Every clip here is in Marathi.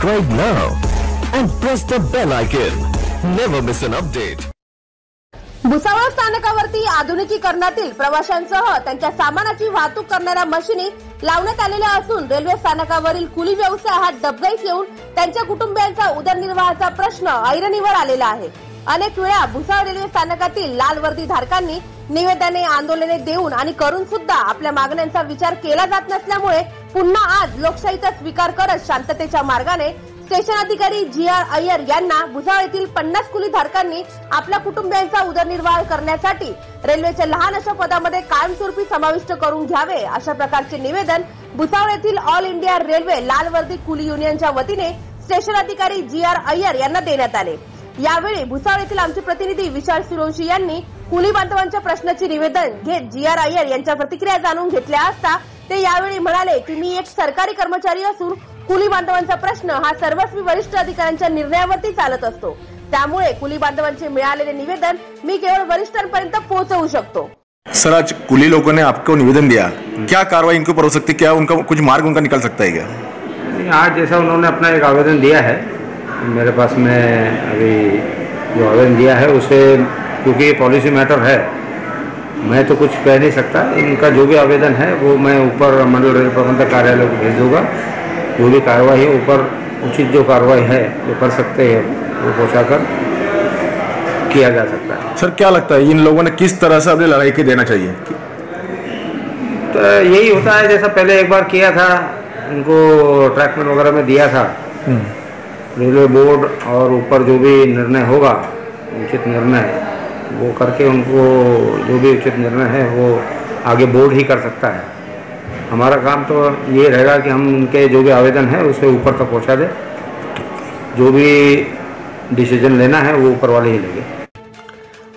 Subscribe now and press the bell icon. Never miss an update. Bhusawal स्थानकावरती आधुनिकीकरणातील प्रवाशांसह त्यांच्या सामानाची वाहतूक करणाऱ्या मशिनी लावण्यात आलेल्या असून रेल्वे स्थानकावरील कुली व्यवसाय हा डबघाईस येऊन त्यांच्या कुटुंबियांचा उदरनिर्वाहाचा प्रश्न ऐरणीवर आलेला आहे अनेक वेळा भुसावळ रेल्वे स्थानकातील लाल वर्दी धारकांनी निवेदने आंदोलने देऊन आणि करून सुद्धा आपल्या मागण्यांचा विचार केला जात नसल्यामुळे पुन्हा आज लोकशाहीचा स्वीकार करत शांततेच्या मार्गाने स्टेशन अधिकारी जी आर अय्यर यांना भुसावळ येथील पन्नास कुली धारकांनी आपल्या कुटुंबियांचा उदरनिर्वाह करण्यासाठी रेल्वेच्या लहान अशा पदामध्ये कायमस्वरूपी समाविष्ट करून घ्यावे अशा प्रकारचे निवेदन भुसावळ येथील ऑल इंडिया रेल्वे लालवर्दी कुली युनियनच्या वतीने स्टेशन अधिकारी जी आर अय्यर यांना देण्यात आले. यावेळी भुसावळ येथील आमचे प्रतिनिधी विशाल सुरोशी यांनी कुली बांधवांच्या प्रश्नाचे निवेदन घेत जी आर अय्यर यांच्या प्रतिक्रिया जाणून घेतल्या असता ते यावेळी म्हणाले की मी एक सरकारी कर्मचारी असून कुली बांधवांचा प्रश्न हा सर्वस्वी वरिष्ठ अधिकाऱ्यांच्या निर्णयावरती चालत असतो. त्यामुळे कुली बांधवांचे मिळालेले निवेदन मी केवळ वरिष्ठांपर्यंत पोहोचवू शकतो. सर आज कुली लोगों ने आपको निवेदन दिया. क्या कार्रवाई इनको पर हो सकती है? क्या उनका कुछ मार्ग उनका निकल सकता है क्या? आज जैसा उन्होंने अपना एक आवेदन दिया है मेरे पास में अभी जो आवेदन दिया है उसे क्योंकि ये पॉलिसी मैटर है मैं तो कुछ कह नहीं सकता। इनका जो भी आवेदन है वो मैं ऊपर मंडल रेल प्रबंधक कार्यालय को भेज दूँगा। जो भी कार्रवाई है ऊपर उचित जो कार्रवाई है जो कर सकते हैं वो पहुँचा कर किया जा सकता है। सर क्या लगता है इन लोगों ने किस तरह से अपनी लड़ाई के देना चाहिए? तो यही होता है जैसा पहले एक बार किया था उनको ट्रैकमेंट वगैरह में दिया था। रेलवे बोर्ड और ऊपर जो भी निर्णय होगा, उचित निर्णय, वो करके उनको जो भी उचित निर्णय है, वो आगे बोर्ड ही कर सकता है। हमारा काम तो ये रहेगा कि हम उनके जो भी आवेदन है, उसे ऊपर तक पहुँचा दें। जो भी डिसीज़न लेना है, वो ऊपर वाले ही लेंगे।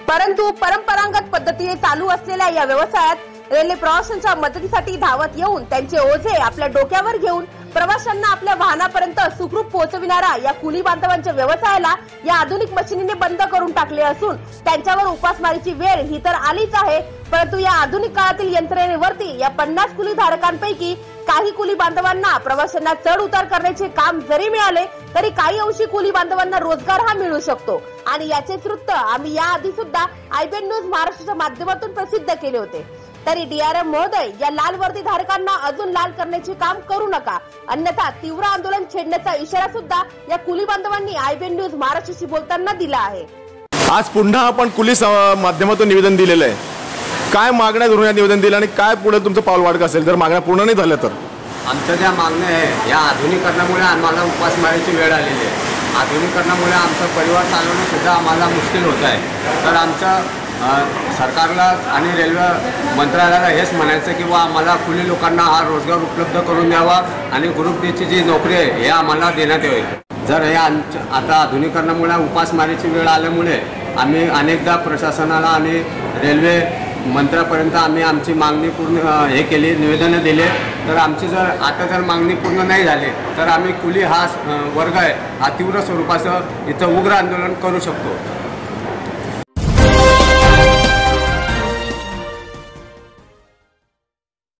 परंतु परंपरागत पद्धतीने चालू असलेल्या या व्यवसायात रेल्वे प्रवाशांच्या मदतीसाठी धावत ओझे आपल्या डोक्यावर घेऊन प्रवाशांना आपल्या वाहनापर्यंत सुखरूप पोहोचविणारा या कुली बांधवांच्या व्यवसायाला या आधुनिक मशिनीने बंद करून टाकले असून त्यांच्यावर उपासमारीची वेळ ही तर आलीच आहे. परंतु या आधुनिक काळातील यंत्रणेवरती या पन्नास कुली धारकांपैकी काही कुली बांधवांना प्रवाशांना चढ उतार करण्याचे काम जरी मिळाले तरी काही अंशी कुली बांधवांना रोजगार हा मिळू शकतो. आणि याचेच वृत्त आम्ही याआधी सुद्धा आयबीएन न्यूज महाराष्ट्राच्या माध्यमातून प्रसिद्ध केले होते. तरी डीआरएम महोदय या लाल वर्दी धारकांना अजून लाल करण्याचे काम करू नका. अन्यथा तीव्र आंदोलन छेडण्याचा इशारा सुद्धा या कुली बांधवांनी आयबीएन न्यूज महाराष्ट्राशी बोलताना दिला आहे. आज पुन्हा आपण कुली माध्यमातून निवेदन दिलेलं आहे. काय मागण्या धरून या निवेदन दिलं आणि काय पुढे तुमचं पाऊल वाढत असेल? जर मागण्या पूर्ण नाही झाल्या तर. आमच्या ज्या मागण्या आहे या आधुनिकरणामुळे आम्हाला उपासमारीची वेळ आलेली आहे. आधुनिकरणामुळे आमचा परिवार चालवणं सुद्धा आम्हाला मुश्किल होत आहे. तर आमच्या सरकारला आणि रेल्वे मंत्रालयाला हेच म्हणायचं की बा आम्हाला कुली लोकांना हा रोजगार उपलब्ध करून द्यावा आणि ग्रुप डीची जी नोकरी आहे हे आम्हाला देण्यात यावी जर हे आमच्या आता आधुनिकरणामुळे उपासमारीची वेळ आल्यामुळे आम्ही अनेकदा प्रशासनाला आणि रेल्वे मंत्र्यापर्यंत आम्ही आमची मागणी पूर्ण हे केली निवेदनं दिले. तर आमची जर आता जर मागणी पूर्ण नाही झाली तर आम्ही कुली हा वर्ग आहे हा तीव्र स्वरूपाचं इथं उग्र आंदोलन करू शकतो.